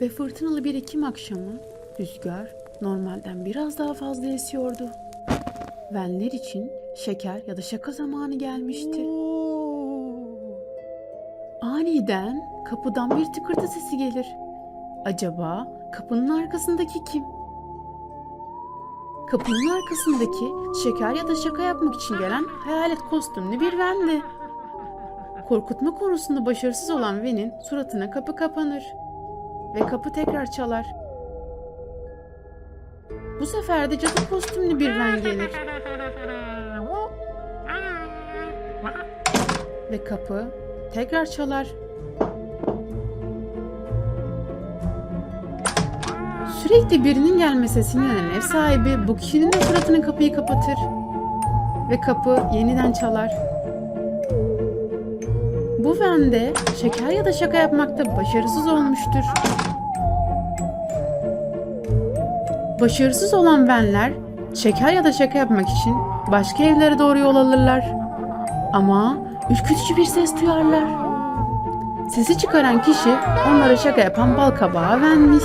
ve fırtınalı bir Ekim akşamı rüzgar normalden biraz daha fazla esiyordu. Venler için şeker ya da şaka zamanı gelmişti. Aniden kapıdan bir tıkırtı sesi gelir. Acaba kapının arkasındaki kim? Kapının arkasındaki şeker ya da şaka yapmak için gelen hayalet kostümlü bir Ven'di. Korkutma konusunda başarısız olan Ven'in suratına kapı kapanır ve kapı tekrar çalar. Bu sefer de cadı kostümlü bir Ven gelir ve kapı tekrar çalar. Sürekli birinin gelmesi sinirlenen ev sahibi bu kişinin de suratına kapıyı kapatır ve kapı yeniden çalar. Bu Ven de şeker ya da şaka yapmakta başarısız olmuştur. Başarısız olan Venler şeker ya da şaka yapmak için başka evlere doğru yol alırlar. Ama ürkütücü bir ses duyarlar. Sesi çıkaran kişi onlara şaka yapan bal kabağı Ven'miş.